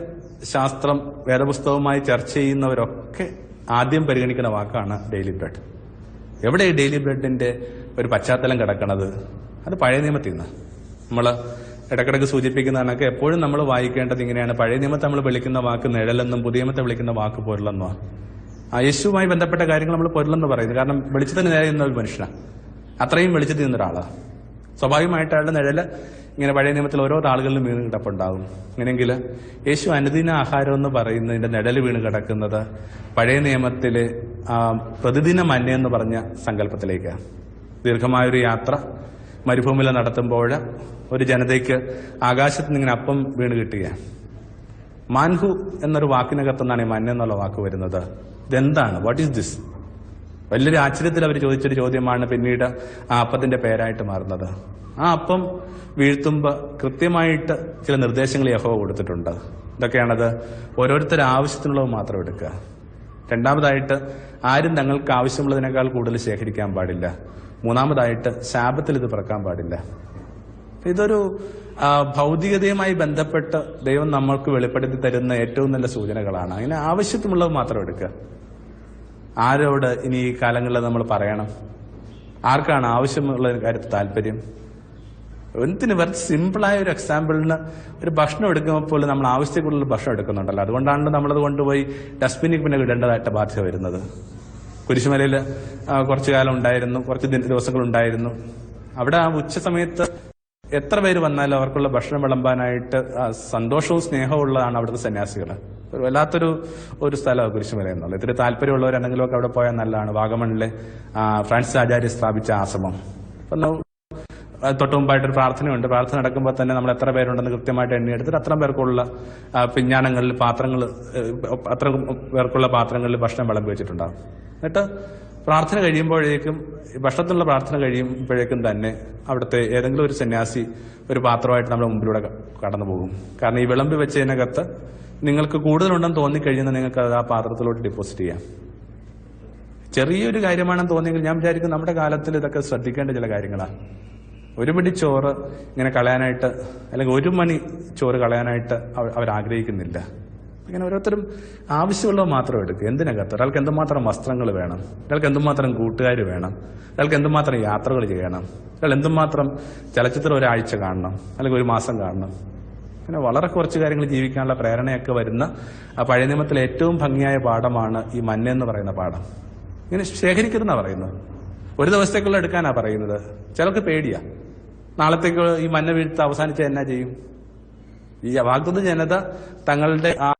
ശാസ്ത്രം വേദപുസ്തകവുമായി ചർച്ച ചെയ്യുന്നവരൊക്കെ ആദ്യം പരിഗണിക്കുന്ന വാക്കാണ് ഡെയിലി ബ്രെഡ്. എവിടെ ഡെയിലി ബ്രെഡിന്റെ ഒരു പശ്ചാത്തലം കിടക്കണത്. അത് പഴയ നിയമത്തിൽ നിന്ന് നമ്മൾ ഇടക്കിടക്ക് സൂചിപ്പിക്കുന്ന കണക്ക് എപ്പോഴും നമ്മൾ വായിക്കേണ്ടത് ഇങ്ങനെയാണ്. പഴയ നിയമത്തെ നമ്മൾ വിളിക്കുന്ന വാക്ക് നിഴലെന്നും പുതിയ നിയമത്തെ വിളിക്കുന്ന വാക്ക് പൊരുളെന്നോ ആ യേശുവുമായി ബന്ധപ്പെട്ട കാര്യങ്ങൾ നമ്മൾ പൊരുളെന്ന് പറയുന്നത്. കാരണം വെളിച്ചത്തിന് നേരെ നിന്ന ഒരു മനുഷ്യനാണ് അത്രയും വെളിച്ചത്തിൽ നിന്ന ഒരാളാണ് സ്വാഭാവികമായിട്ട് അയാളുടെ നിഴൽ ഇങ്ങനെ പഴയ നിയമത്തിൽ ഓരോ ആളുകളിലും വീണ് കിടപ്പുണ്ടാകും. അങ്ങനെയെങ്കിൽ യേശു അനുദിന ആഹാരം എന്ന് പറയുന്നതിന്റെ നിഴൽ വീണ് കിടക്കുന്നത് പഴയ നിയമത്തിലെ പ്രതിദിന മന്ന എന്ന് പറഞ്ഞ സങ്കല്പത്തിലേക്കാണ്. ദീർഘമായൊരു യാത്ര മരുഭൂമിയിൽ നടത്തുമ്പോൾ ഒരു ജനതയ്ക്ക് ആകാശത്ത് നിന്ന് ഇങ്ങനെ അപ്പം വീണ് കിട്ടുക മാൻഹു എന്നൊരു വാക്കിനകത്തുനിന്നാണ് ഈ മന്ന എന്നുള്ള വാക്ക് വരുന്നത്. ഇതെന്താണ്? വാട്ട് ഈസ് ദിസ് വലിയൊരു ആശ്ചര്യത്തിൽ അവർ ചോദിച്ചൊരു ചോദ്യമാണ് പിന്നീട് ആ അപ്പത്തിന്റെ പേരായിട്ട് മാറുന്നത്. ആ അപ്പം വീഴ്ത്തുമ്പോൾ കൃത്യമായിട്ട് ചില നിർദ്ദേശങ്ങൾ യഹോവ കൊടുത്തിട്ടുണ്ട്. ഇതൊക്കെയാണത് ഓരോരുത്തർ ആവശ്യത്തിനുള്ളത് മാത്രം എടുക്കുക. രണ്ടാമതായിട്ട് ആരും തങ്ങൾക്ക് ആവശ്യമുള്ളതിനേക്കാൾ കൂടുതൽ ശേഖരിക്കാൻ പാടില്ല. മൂന്നാമതായിട്ട് ശാപത്തിൽ ഇത് പിറക്കാൻ പാടില്ല. ഇതൊരു ഭൗതികതയുമായി ബന്ധപ്പെട്ട് ദൈവം നമ്മൾക്ക് വെളിപ്പെടുത്തി തരുന്ന ഏറ്റവും നല്ല സൂചനകളാണ്. അതിന് ആവശ്യത്തിനുള്ളത് മാത്രം എടുക്കുക. ആരോട് ഇനി ഈ കാലങ്ങളിൽ നമ്മൾ പറയണം? ആർക്കാണ് ആവശ്യമുള്ള കാര്യത്തിൽ താല്പര്യം? എന്തിന് വെറുതെ സിമ്പിളായ ഒരു എക്സാമ്പിളിന് ഒരു ഭക്ഷണം എടുക്കുമ്പോൾ പോലും നമ്മൾ ആവശ്യത്തിൽ കൂടുതൽ ഭക്ഷണം എടുക്കുന്നുണ്ടല്ലോ. അതുകൊണ്ടാണ് നമ്മളത് കൊണ്ടുപോയി ഡസ്റ്റ്ബിനിൽ പിന്നെ ഇടേണ്ടതായിട്ട് ബാധ്യത വരുന്നത്. കുരിശുമലയിൽ കുറച്ചു കാലം ഉണ്ടായിരുന്നു കുറച്ച് ദിവസങ്ങൾ ഉണ്ടായിരുന്നു. അവിടെ ആ ഉച്ച സമയത്ത് എത്ര പേര് വന്നാലും അവർക്കുള്ള ഭക്ഷണം വിളമ്പാനായിട്ട് സന്തോഷവും സ്നേഹവും ഉള്ളതാണ് അവിടുത്തെ സന്യാസികൾ വല്ലാത്തൊരു ഒരു സ്ഥലമാണ് കുരിശുമല എന്നുള്ളത്. ഇത്തിരി താല്പര്യമുള്ളവരാണെങ്കിലും ഒക്കെ അവിടെ പോയാൽ നല്ലതാണ്. വാഗമണിലെ ഫ്രാൻസ് ഫ്രാൻസിസ് ആചാര്യ സ്ഥാപിച്ച ആശ്രമം. അപ്പൊ തൊട്ട് മുമ്പായിട്ടൊരു പ്രാർത്ഥനയുണ്ട്. പ്രാർത്ഥന നടക്കുമ്പോൾ തന്നെ നമ്മൾ എത്ര പേരുണ്ടെന്ന് കൃത്യമായിട്ട് എണ്ണിയെടുത്തിട്ട് അത്ര പേർക്കുള്ള പിഞ്ഞാണങ്ങളിൽ പാത്രങ്ങൾ അത്ര പേർക്കുള്ള പാത്രങ്ങളിൽ ഭക്ഷണം വിളമ്പി വെച്ചിട്ടുണ്ടാകും എന്നിട്ട് പ്രാർത്ഥന കഴിയുമ്പോഴേക്കും ഭക്ഷണത്തിനുള്ള പ്രാർത്ഥന കഴിയുമ്പോഴേക്കും തന്നെ അവിടുത്തെ ഏതെങ്കിലും ഒരു സന്യാസി ഒരു പാത്രമായിട്ട് നമ്മുടെ മുമ്പിലൂടെ കടന്നു പോകും. കാരണം ഈ വിളമ്പി വെച്ചതിനകത്ത് നിങ്ങൾക്ക് കൂടുതലുണ്ടെന്ന് തോന്നിക്കഴിഞ്ഞാൽ നിങ്ങൾക്ക് അത് ആ പാത്രത്തിലോട്ട് ഡിപ്പോസിറ്റ് ചെയ്യാം. ചെറിയൊരു കാര്യമാണെന്ന് തോന്നിയെങ്കിൽ ഞാൻ വിചാരിക്കും നമ്മുടെ കാലത്തിൽ ഇതൊക്കെ ശ്രദ്ധിക്കേണ്ട ചില കാര്യങ്ങളാണ്. ഒരു പിടി ചോറ് ഇങ്ങനെ കളയാനായിട്ട് അല്ലെങ്കിൽ ഒരു മണി ചോറ് കളയാനായിട്ട് അവർ ആഗ്രഹിക്കുന്നില്ല ഇങ്ങനെ ഓരോരുത്തരും ആവശ്യമുള്ളത് മാത്രം എടുക്കുക. എന്തിനകത്ത്? ഒരാൾക്ക് എന്തുമാത്രം വസ്ത്രങ്ങൾ വേണം? ഒരാൾക്ക് എന്തുമാത്രം കൂട്ടുകാർ വേണം? ഒരാൾക്ക് എന്തുമാത്രം യാത്രകൾ ചെയ്യണം? ഒരാൾ എന്തുമാത്രം ചലച്ചിത്രം ഒരാഴ്ച കാണണം? അല്ലെങ്കിൽ ഒരു മാസം കാണണം? അങ്ങനെ വളരെ കുറച്ച് കാര്യങ്ങൾ ജീവിക്കാനുള്ള പ്രേരണയൊക്കെ വരുന്ന ആ പഴയ നിയമത്തിലെ ഏറ്റവും ഭംഗിയായ പാഠമാണ് ഈ മഞ്ഞ എന്ന് പറയുന്ന പാഠം. ഇങ്ങനെ ശേഖരിക്കുന്ന പറയുന്നത്. ഒരു ദിവസത്തേക്കുള്ള എടുക്കാനാ പറയുന്നത്. ചിലർക്ക് പേടിയാ. നാളത്തേക്ക് ഈ മഞ്ഞ വീഴ്ത്ത് അവസാനിച്ച എന്നാ ചെയ്യും? ഈ വാഗ്ദത്ത ജനത തങ്ങളുടെ ആ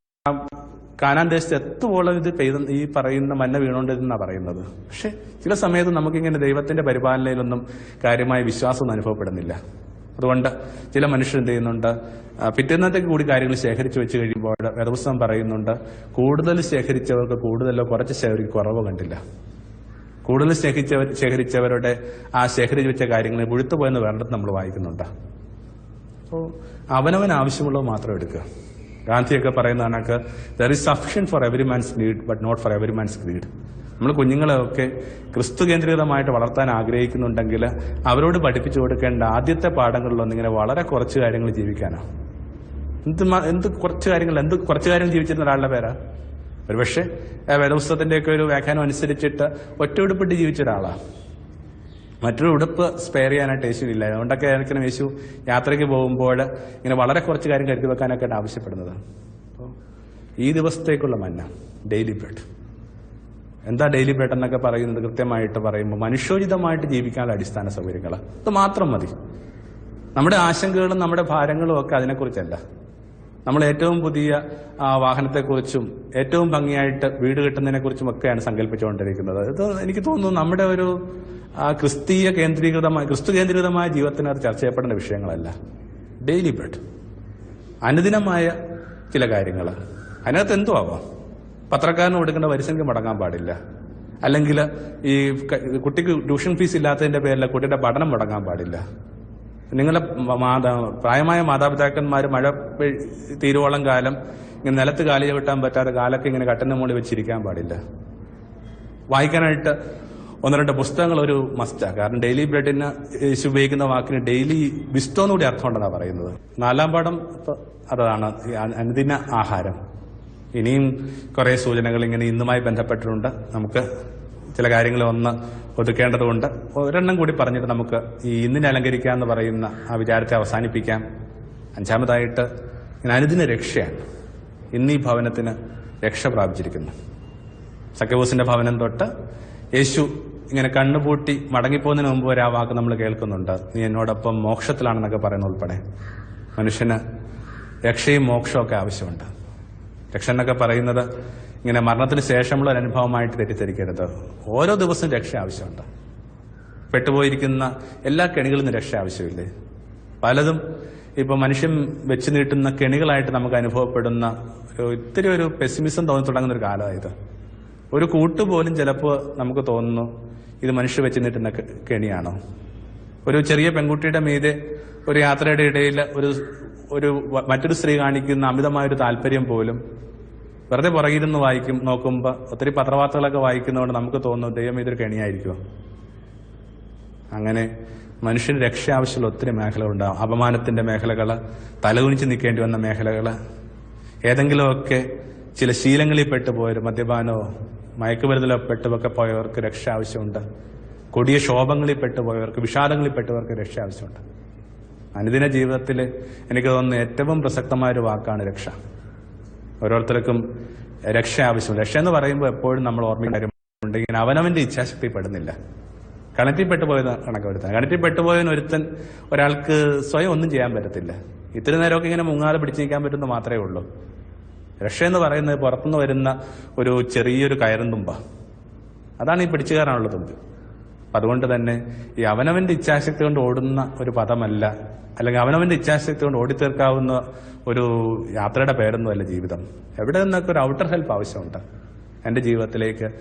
കാനാൻ ദേശത്ത് എത്തുവോളം ഇത് പെയ്ത ഈ പറയുന്ന മഞ്ഞ വീണോണ്ടിരുന്ന പറയുന്നത്. പക്ഷെ ചില സമയത്ത് നമുക്കിങ്ങനെ ദൈവത്തിന്റെ പരിപാലനയിലൊന്നും കാര്യമായ വിശ്വാസം അനുഭവപ്പെടുന്നില്ല. അതുകൊണ്ട് ചില മനുഷ്യർ എന്ത് ചെയ്യുന്നുണ്ട് പിറ്റേന്നത്തേക്ക് കൂടി കാര്യങ്ങൾ ശേഖരിച്ചു വെച്ച് കഴിയുമ്പോൾ വേദപുസ്തകം പറയുന്നുണ്ട് കൂടുതൽ ശേഖരിച്ചവർക്ക് കൂടുതലോ കുറച്ച് ശേഖരി കുറവ് കണ്ടില്ല. കൂടുതൽ ശേഖരിച്ചവർ ശേഖരിച്ചവരുടെ ആ ശേഖരിച്ച് വെച്ച കാര്യങ്ങളെ മുഴുത്തു പോയെന്ന് വേണ്ടത് നമ്മൾ വായിക്കുന്നുണ്ട്. അപ്പോൾ അവനവൻ ആവശ്യമുള്ളത് മാത്രം എടുക്കുക. ഗാന്ധിയൊക്കെ പറയുന്ന കണക്ക് there is sufficient for every man's need but not for every man's greed നമ്മൾ കുഞ്ഞുങ്ങളെയൊക്കെ ക്രിസ്തു കേന്ദ്രീകൃതമായിട്ട് വളർത്താൻ ആഗ്രഹിക്കുന്നുണ്ടെങ്കിൽ അവരോട് പഠിപ്പിച്ചു കൊടുക്കേണ്ട ആദ്യത്തെ പാഠങ്ങളിലൊന്നും ഇങ്ങനെ വളരെ കുറച്ച് കാര്യങ്ങൾ ജീവിക്കാനാണ് എന്ത് എന്ത് കുറച്ച് കാര്യങ്ങൾ എന്ത് കുറച്ച് കാര്യങ്ങൾ ജീവിച്ചിരുന്ന ഒരാളുടെ പേരാ? ഒരുപക്ഷെ പക്ഷേ വേദപുസ്തകത്തിന്റെയൊക്കെ ഒരു വ്യാഖ്യാനം അനുസരിച്ചിട്ട് ഒറ്റ ഉടുപ്പിട്ട് ജീവിച്ച ഒരാളാണ് മറ്റൊരു ഉടുപ്പ് സ്പെയർ ചെയ്യാനായിട്ട് യേശുവില്ല അതുകൊണ്ടൊക്കെ ആയിരിക്കണം യേശു യാത്രയ്ക്ക് പോകുമ്പോൾ ഇങ്ങനെ വളരെ കുറച്ച് കാര്യം കരുതി വെക്കാനൊക്കെ ആവശ്യപ്പെടുന്നത്. അപ്പോൾ ഈ ദിവസത്തേക്കുള്ള മന്ന ഡെയിലി ബ്രെഡ് എന്താ ഡെയിലി ബ്രെഡ് എന്നൊക്കെ പറയുന്നത് കൃത്യമായിട്ട് പറയുമ്പോൾ മനുഷ്യോചിതമായിട്ട് ജീവിക്കാനുള്ള അടിസ്ഥാന സൗകര്യങ്ങൾ അത് മാത്രം മതി. നമ്മുടെ ആശങ്കകളും നമ്മുടെ ഭാരങ്ങളും ഒക്കെ അതിനെക്കുറിച്ചല്ല. നമ്മൾ ഏറ്റവും പുതിയ വാഹനത്തെക്കുറിച്ചും ഏറ്റവും ഭംഗിയായിട്ട് വീട് കിട്ടുന്നതിനെക്കുറിച്ചും ഒക്കെയാണ് സങ്കല്പിച്ചുകൊണ്ടിരിക്കുന്നത്. ഇത് എനിക്ക് തോന്നുന്നു നമ്മുടെ ഒരു ആ, ക്രിസ്തീയ കേന്ദ്രീകൃതമായ ക്രിസ്തു കേന്ദ്രീകൃതമായ ജീവിതത്തിന് അത് ചർച്ച ചെയ്യപ്പെടേണ്ട വിഷയങ്ങളല്ല. ഡെയിലി ബ്രെഡ് അനുദിനമായ ചില കാര്യങ്ങൾ. അതിനകത്ത് എന്തു ആവാം. പത്രക്കാരന് കൊടുക്കേണ്ട വരിസംഖ്യ മുടങ്ങാൻ പാടില്ല. അല്ലെങ്കിൽ ഈ കുട്ടിക്ക് ട്യൂഷൻ ഫീസ് ഇല്ലാത്തതിന്റെ പേരിൽ കുട്ടിയുടെ പഠനം മുടങ്ങാൻ പാടില്ല. നിങ്ങളുടെ മാതാ പ്രായമായ മാതാപിതാക്കന്മാർ മഴ തീരുവോളം കാലം ഇങ്ങനെ നിലത്ത് കാലി ചവിട്ടാൻ പറ്റാതെ കാലൊക്കെ ഇങ്ങനെ കട്ടന്റെ മുകളിൽ വെച്ചിരിക്കാൻ പാടില്ല. വായിക്കാനായിട്ട് ഒന്ന് രണ്ട് പുസ്തകങ്ങൾ ഒരു മസ്റ്റാ കാരണം ഡെയിലി ബ്രെഡിന് യേശു ഉപയോഗിക്കുന്ന വാക്കിന് ഡെയിലി വിസ്റ്റോന്നു കൂടി അർത്ഥമുണ്ടെന്നാണ് പറയുന്നത്. നാലാം പാഠം അതാണ് അനുദിന ആഹാരം. ഇനിയും കുറെ സൂചനകൾ ഇങ്ങനെ ഇന്നുമായി ബന്ധപ്പെട്ടിട്ടുണ്ട്. നമുക്ക് ചില കാര്യങ്ങൾ ഒന്ന് ഒതുക്കേണ്ടതുണ്ട്. ഒരെണ്ണം കൂടി പറഞ്ഞിട്ട് നമുക്ക് ഈ ഇന്നിനെ അലങ്കരിക്കുക എന്ന് പറയുന്ന ആ വിചാരത്തെ അവസാനിപ്പിക്കാം. അഞ്ചാമതായിട്ട് ഇങ്ങനെ അനുദിന രക്ഷയാണ്. ഇന്ന് ഈ ഭവനത്തിന് രക്ഷ പ്രാപിച്ചിരിക്കുന്നു. സക്കബൂസിന്റെ ഭവനം തൊട്ട് യേശു ഇങ്ങനെ കണ്ണുപൂട്ടി മടങ്ങിപ്പോകുന്നതിന് മുമ്പ് വരെ ആ വാക്ക് നമ്മൾ കേൾക്കുന്നുണ്ട്. നീ എന്നോടൊപ്പം മോക്ഷത്തിലാണെന്നൊക്കെ പറയുന്ന ഉൾപ്പെടെ. മനുഷ്യന് രക്ഷയും മോക്ഷവും ഒക്കെ ആവശ്യമുണ്ട്. രക്ഷ എന്നൊക്കെ പറയുന്നത് ഇങ്ങനെ മരണത്തിന് ശേഷമുള്ള ഒരു അനുഭവമായിട്ട് തെറ്റിദ്ധരിക്കരുത്. ഓരോ ദിവസവും രക്ഷ ആവശ്യമുണ്ട്. പെട്ടുപോയിരിക്കുന്ന എല്ലാ കെണികളിൽ നിന്ന് രക്ഷ ആവശ്യമില്ലേ? പലതും ഇപ്പൊ മനുഷ്യൻ വെച്ച് നീട്ടുന്ന കെണികളായിട്ട് നമുക്ക് അനുഭവപ്പെടുന്ന ഇത്തിരി ഒരു പെസിമിസം തോന്നി തുടങ്ങുന്ന ഒരു കാലമായത് ഒരു കൂട്ടുപോലും ചിലപ്പോൾ നമുക്ക് തോന്നുന്നു ഇത് മനുഷ്യ വെച്ച് നീട്ടുന്ന കെണിയാണോ? ഒരു ചെറിയ പെൺകുട്ടിയുടെ മീതെ ഒരു യാത്രയുടെ ഇടയിൽ ഒരു ഒരു മറ്റൊരു സ്ത്രീ കാണിക്കുന്ന അമിതമായ ഒരു താല്പര്യം പോലും വെറുതെ പുറകിരുന്ന് വായിക്കും നോക്കുമ്പോൾ ഒത്തിരി പത്രവാർത്തകളൊക്കെ വായിക്കുന്നതുകൊണ്ട് നമുക്ക് തോന്നുന്നു ദൈവം ഇതൊരു കെണിയായിരിക്കുമോ അങ്ങനെ മനുഷ്യന് രക്ഷ ആവശ്യമുള്ള ഒത്തിരി മേഖലകളുണ്ടാവും അപമാനത്തിന്റെ മേഖലകൾ തലകുനിച്ച് നിൽക്കേണ്ടി വന്ന മേഖലകൾ ഏതെങ്കിലുമൊക്കെ ചില ശീലങ്ങളിൽ പെട്ടുപോയൊരു മദ്യപാനോ മയക്കുമരുന്നിലോ പെട്ടുമൊക്കെ പോയവർക്ക് രക്ഷ ആവശ്യമുണ്ട്. കൊടിയ ശോഭങ്ങളിൽ പെട്ടുപോയവർക്ക് വിഷാദങ്ങളിൽ പെട്ടവർക്ക് രക്ഷ ആവശ്യമുണ്ട്. അനുദിന ജീവിതത്തിൽ എനിക്ക് തോന്നുന്ന ഏറ്റവും പ്രസക്തമായ ഒരു വാക്കാണ് രക്ഷ. ഓരോരുത്തർക്കും രക്ഷ ആവശ്യമുണ്ട്. രക്ഷ എന്ന് പറയുമ്പോൾ എപ്പോഴും നമ്മൾ ഓർമ്മിക്കേണ്ട കാര്യമുണ്ട്. ഇങ്ങനെ അവനവന്റെ ഇച്ഛാശക്തി പെടുന്നില്ല കണറ്റിൽപ്പെട്ടു പോയത് കണക്ക് വരുത്താൻ കണറ്റിൽപ്പെട്ടു പോയതിന് ഒരുത്തൻ ഒരാൾക്ക് സ്വയം ഒന്നും ചെയ്യാൻ പറ്റത്തില്ല. ഇത്തിരി നേരമൊക്കെ ഇങ്ങനെ മുങ്ങാതെ പിടിച്ചു നിൽക്കാൻ പറ്റുന്ന മാത്രമേ ഉള്ളൂ. രക്ഷ എന്ന് പറയുന്നത് പുറത്തുനിന്ന് വരുന്ന ഒരു ചെറിയൊരു കയറും തുമ്പ. അതാണ് ഈ പിടിച്ചു കയറാനുള്ള തുമ്പ് അതുകൊണ്ട് തന്നെ ഈ അവനവന്റെ ഇച്ഛാശക്തി കൊണ്ട് ഓടുന്ന ഒരു പദമല്ല അല്ലെങ്കിൽ അവനവന്റെ ഇച്ഛാശക്തി കൊണ്ട് ഓടിത്തീർക്കാവുന്ന ഒരു യാത്രയുടെ പേരൊന്നുമല്ല ജീവിതം. എവിടെ നിന്നൊക്കെ ഒരു ഔട്ടർ ഹെൽപ്പ് ആവശ്യമുണ്ട്? എന്റെ ജീവിതത്തിലേക്ക്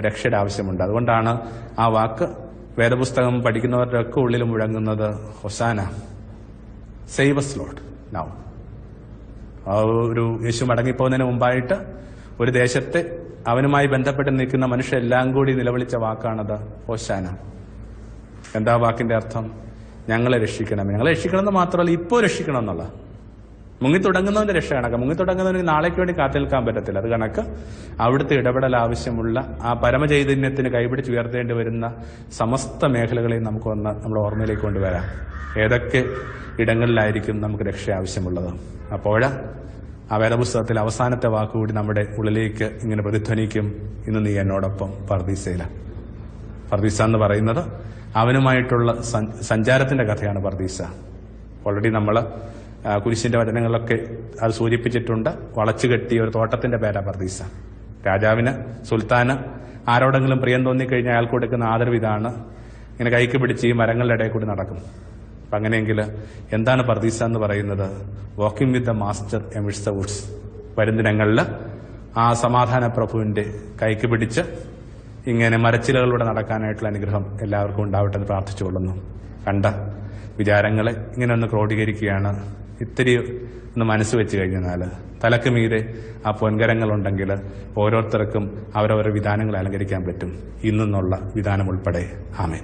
രക്ഷയുടെ ആവശ്യമുണ്ട്. അതുകൊണ്ടാണ് ആ വാക്ക് വേദപുസ്തകം പഠിക്കുന്നവരുടെ ഒക്കെ ഉള്ളിൽ മുഴങ്ങുന്നത് hosanna save us lord now ഒരു യേശു മടങ്ങിപ്പോകുന്നതിന് മുമ്പായിട്ട് ഒരു ദേശത്തെ അവനുമായി ബന്ധപ്പെട്ട് നിൽക്കുന്ന മനുഷ്യരെല്ലാം കൂടി നിലവിളിച്ച വാക്കാണത് ഓശാന എന്താ വാക്കിന്റെ അർത്ഥം? ഞങ്ങളെ രക്ഷിക്കണം ഞങ്ങളെ രക്ഷിക്കണം എന്ന് മാത്രമല്ല ഇപ്പോൾ രക്ഷിക്കണം എന്നുള്ള മുങ്ങി തുടങ്ങുന്നവന്റെ രക്ഷ കണക്ക് മുങ്ങി തുടങ്ങുന്നവന് നാളേക്ക് വേണ്ടി കാത്തു നിൽക്കാൻ പറ്റത്തില്ല. അത് കണക്ക് അവിടുത്തെ ഇടപെടൽ ആവശ്യമുള്ള ആ പരമചൈതന്യത്തിന് കൈപിടിച്ച് ഉയർത്തേണ്ടി വരുന്ന സമസ്ത മേഖലകളെയും നമുക്ക് ഒന്ന് നമ്മുടെ ഓർമ്മയിലേക്ക് കൊണ്ടുവരാം. ഏതൊക്കെ ഇടങ്ങളിലായിരിക്കും നമുക്ക് രക്ഷ ആവശ്യമുള്ളത്? അപ്പോൾ ആ വേദപുസ്തകത്തിൽ അവസാനത്തെ വാക്കുകൂടി നമ്മുടെ ഉള്ളിലേക്ക് ഇങ്ങനെ പ്രതിധ്വനിക്കും. ഇന്ന് നീ എന്നോടൊപ്പം പർദീസയില. പർദീസ എന്ന് പറയുന്നത് അവനുമായിട്ടുള്ള സഞ്ച- സഞ്ചാരത്തിന്റെ കഥയാണ് പർദീസ. ഓൾറെഡി നമ്മൾ കുരിശിന്റെ വചനങ്ങളിലൊക്കെ അത് സൂചിപ്പിച്ചിട്ടുണ്ട്. വളച്ചു കെട്ടിയ ഒരു തോട്ടത്തിന്റെ പേരാ പർദീസ. രാജാവിന് സുൽത്താന് ആരോടെങ്കിലും പ്രിയം തോന്നിക്കഴിഞ്ഞാൽ അയാൾക്ക് കൊടുക്കുന്ന ആദരവ് ഇതാണ്. ഇങ്ങനെ കൈക്ക് പിടിച്ച് ഈ മരങ്ങളുടെ ഇടയിൽ കൂടി നടക്കും. അപ്പം അങ്ങനെയെങ്കിൽ എന്താണ് പർദീസ എന്ന് പറയുന്നത്? Walking with the master amidst the woods വരും ദിനങ്ങളിൽ ആ സമാധാന പ്രഭുവിന്റെ കൈക്ക് പിടിച്ച് ഇങ്ങനെ മരച്ചിലകളിലൂടെ നടക്കാനായിട്ടുള്ള അനുഗ്രഹം എല്ലാവർക്കും ഉണ്ടാവട്ടെ എന്ന് പ്രാർത്ഥിച്ചുകൊള്ളുന്നു. കണ്ട വിചാരങ്ങളെ ഇങ്ങനെ ഒന്ന് ക്രോഡീകരിക്കുകയാണ്. ഇത്തിരി ഒന്ന് മനസ്സ് വെച്ച് കഴിഞ്ഞാൽ തലക്ക് മീരെ ആ പൊൻകരങ്ങളുണ്ടെങ്കിൽ ഓരോരുത്തർക്കും അവരവരുടെ വിധാനങ്ങൾ അലങ്കരിക്കാൻ പറ്റും. ഇന്നെന്നുള്ള വിധാനം ഉൾപ്പെടെ. ആമേൻ.